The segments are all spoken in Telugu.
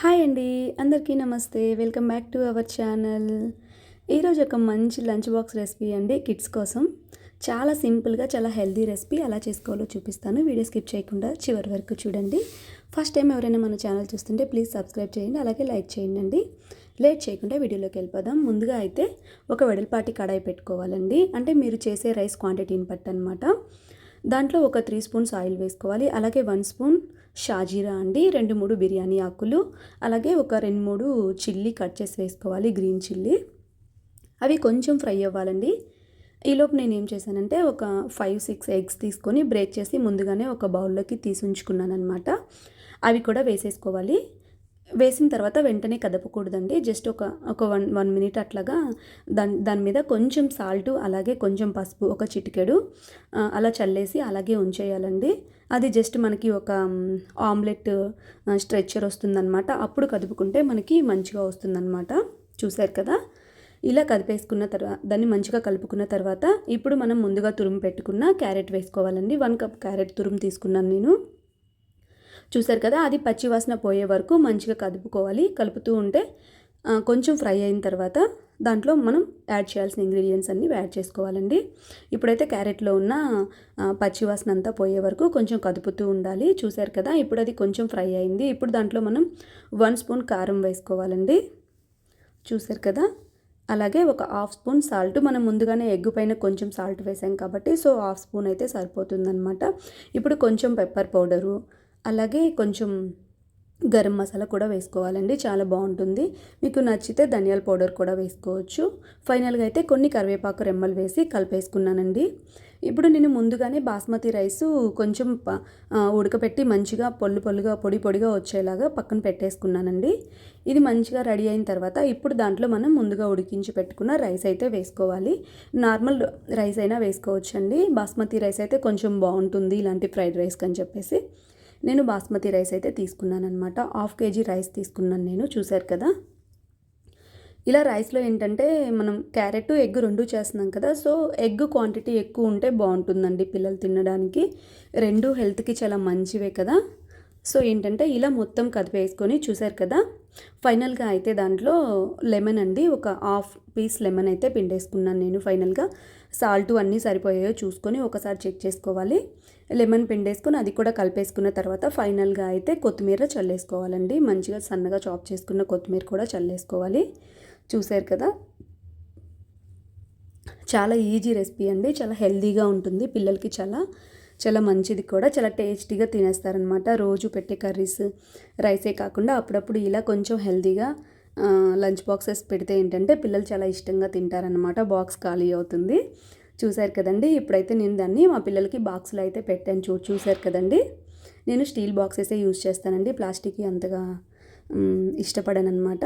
హాయ్ అండి అందరికీ నమస్తే. Welcome back to our channel. ఈరోజు ఒక మంచి లంచ్ బాక్స్ రెసిపీ అండి కిడ్స్ కోసం. చాలా సింపుల్గా చాలా హెల్దీ రెసిపీ ఎలా చేసుకోవాలో చూపిస్తాను. వీడియో స్కిప్ చేయకుండా చివరి వరకు చూడండి. ఫస్ట్ టైం ఎవరైనా మన ఛానల్ చూస్తుంటే ప్లీజ్ సబ్స్క్రైబ్ చేయండి అలాగే లైక్ చేయండి అండి. లేట్ చేయకుండా వీడియోలోకి వెళ్ళిపోదాం. ముందుగా అయితే ఒక వెడల్పాటి కడాయి పెట్టుకోవాలండి. అంటే మీరు చేసే రైస్ క్వాంటిటీని బట్టి అనమాట దాంట్లో ఒక త్రీ స్పూన్స్ ఆయిల్ వేసుకోవాలి. అలాగే వన్ స్పూన్ షాజీరా అండి రెండు మూడు బిర్యానీ ఆకులు అలాగే ఒక రెండు మూడు చిల్లీ కట్ చేసి వేసుకోవాలి గ్రీన్ చిల్లీ. అవి కొంచెం ఫ్రై అవ్వాలండి. ఈలోపు నేను ఏం చేశానంటే ఒక ఫైవ్ సిక్స్ ఎగ్స్ తీసుకొని బ్రేక్ చేసి ముందుగానే ఒక బౌల్లోకి తీసి ఉంచుకున్నాను అనమాట అవి కూడా వేసేసుకోవాలి. వేసిన తర్వాత వెంటనే కదపకూడదండి. జస్ట్ ఒక ఒక వన్ వన్ మినిట్ అట్లాగా దాని దాని మీద కొంచెం సాల్ట్ అలాగే కొంచెం పసుపు ఒక చిటికెడు అలా చల్లేసి అలాగే ఉంచేయాలండి. అది జస్ట్ మనకి ఒక ఆమ్లెట్ స్ట్రెచ్చర్ వస్తుందన్నమాట. అప్పుడు కదుపుకుంటే మనకి మంచిగా వస్తుందన్నమాట. చూశారు కదా? ఇలా కదిపేసుకున్న తర్వాత దాన్ని మంచిగా కలుపుకున్న తర్వాత ఇప్పుడు మనం ముందుగా తురుము పెట్టుకున్న క్యారెట్ వేసుకోవాలండి. వన్ కప్ క్యారెట్ తురుము తీసుకున్నాను నేను. చూసారు కదా అది పచ్చివాసన పోయే వరకు మంచిగా కదుపుకోవాలి. కలుపుతూ ఉంటే కొంచెం ఫ్రై అయిన తర్వాత దాంట్లో మనం యాడ్ చేయాల్సిన ఇంగ్రీడియంట్స్ అన్నీ యాడ్ చేసుకోవాలండి. ఇప్పుడైతే క్యారెట్లో ఉన్న పచ్చివాసన అంతా పోయే వరకు కొంచెం కదుపుతూ ఉండాలి. చూసారు కదా ఇప్పుడు అది కొంచెం ఫ్రై అయింది. ఇప్పుడు దాంట్లో మనం వన్ స్పూన్ కారం వేసుకోవాలండి. చూసారు కదా అలాగే ఒక హాఫ్ స్పూన్ సాల్ట్. మనం ముందుగానే ఎగ్ పైన కొంచెం సాల్ట్ వేసాం కాబట్టి సో హాఫ్ స్పూన్ అయితే సరిపోతుందన్నమాట. ఇప్పుడు కొంచెం పెప్పర్ పౌడరు అలాగే కొంచెం గరం మసాలా కూడా వేసుకోవాలండి చాలా బాగుంటుంది. మీకు నచ్చితే ధనియాల పౌడర్ కూడా వేసుకోవచ్చు. ఫైనల్గా అయితే కొన్ని కరివేపాకు రెమ్మలు వేసి కలిపేసుకున్నానండి. ఇప్పుడు నేను ముందుగానే బాస్మతి రైస్ కొంచెం ఉడకపెట్టి మంచిగా పొల్లు పొల్లుగా పొడి పొడిగా వచ్చేలాగా పక్కన పెట్టేసుకున్నానండి. ఇది మంచిగా రెడీ అయిన తర్వాత ఇప్పుడు దాంట్లో మనం ముందుగా ఉడికించి పెట్టుకున్న రైస్ అయితే వేసుకోవాలి. నార్మల్ రైస్ అయినా వేసుకోవచ్చండి. బాస్మతి రైస్ అయితే కొంచెం బాగుంటుంది ఇలాంటి ఫ్రైడ్ రైస్ అని చెప్పేసి. నేను బాస్మతి రైస్ అయితే తీసుకున్నాను అనమాట హాఫ్ కేజీ రైస్ తీసుకున్నాను నేను చూశారు కదా? ఇలా రైస్లో ఏంటంటే మనం క్యారెట్ ఎగ్ రెండు చేస్తున్నాం కదా సో ఎగ్ క్వాంటిటీ ఎక్కువ ఉంటే బాగుంటుందండి పిల్లలు తినడానికి. రెండు హెల్త్కి చాలా మంచివే కదా? సో ఏంటంటే ఇలా మొత్తం కదిపేసుకొని చూసారు కదా. ఫైనల్గా అయితే దాంట్లో లెమన్ అండి ఒక హాఫ్ పీస్ లెమన్ అయితే పిండేసుకున్నాను నేను ఫైనల్గా. సాల్ట్ అన్నీ సరిపోయాయో చూసుకొని ఒకసారి చెక్ చేసుకోవాలి. లెమన్ పిండేసుకొని అది కూడా కలిపేసుకున్న తర్వాత ఫైనల్గా అయితే కొత్తిమీర చల్లేసుకోవాలండి. మంచిగా సన్నగా చాప్ చేసుకున్న కొత్తిమీర కూడా చల్లేసుకోవాలి. చూసారు కదా. చాలా ఈజీ రెసిపీ అండి చాలా హెల్దీగా ఉంటుంది పిల్లలకి చాలా. చాలా మంచిది కూడా. చాలా టేస్టీగా తినేస్తారనమాట రోజు పెట్టే కర్రీస్ రైసే కాకుండా అప్పుడప్పుడు ఇలా కొంచెం హెల్తీగా లంచ్ బాక్సెస్ పెడితే ఏంటంటే పిల్లలు చాలా ఇష్టంగా తింటారనమాట బాక్స్ ఖాళీ అవుతుంది. చూశారు కదండి? ఇప్పుడైతే నేను దాన్ని మా పిల్లలకి బాక్స్లో అయితే పెట్టాను. చూ చూశారు కదండి? నేను స్టీల్ బాక్సెసే యూజ్ చేస్తానండి. ప్లాస్టిక్ అంతగా ఇష్టపడను అనమాట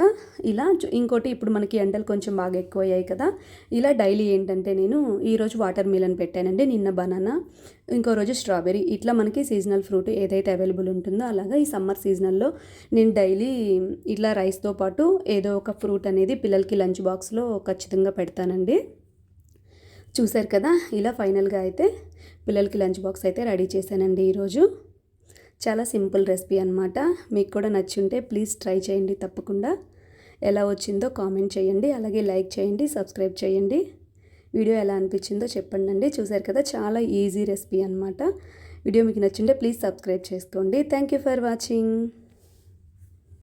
ఇలా ఇంకోటి ఇప్పుడు మనకి ఎండలు కొంచెం బాగా ఎక్కువ అయ్యాయి కదా. ఇలా డైలీ ఏంటంటే నేను ఈరోజు వాటర్ మిలన్ పెట్టానండి నిన్న బనానా ఇంకో రోజు స్ట్రాబెరీ ఇట్లా మనకి సీజనల్ ఫ్రూట్ ఏదైతే అవైలబుల్ ఉంటుందో అలాగా ఈ సమ్మర్ సీజనల్లో నేను డైలీ ఇట్లా రైస్తో పాటు ఏదో ఒక ఫ్రూట్ అనేది పిల్లలకి లంచ్ బాక్స్లో ఖచ్చితంగా పెడతానండి. చూశారు కదా ఇలా ఫైనల్గా అయితే పిల్లలకి లంచ్ బాక్స్ అయితే రెడీ చేశానండి ఈరోజు. చాలా సింపుల్ రెసిపీ అనమాట మీకు కూడా నచ్చుంటే ప్లీజ్ ట్రై చేయండి తప్పకుండా. ఎలా వచ్చిందో కామెంట్ చేయండి అలాగే లైక్ చేయండి సబ్స్క్రైబ్ చేయండి. వీడియో ఎలా అనిపించిందో చెప్పండి అండి చూసారు కదా చాలా ఈజీ రెసిపీ అనమాట వీడియో మీకు నచ్చింటే ప్లీజ్ సబ్స్క్రైబ్ చేసుకోండి. Thank you for watching.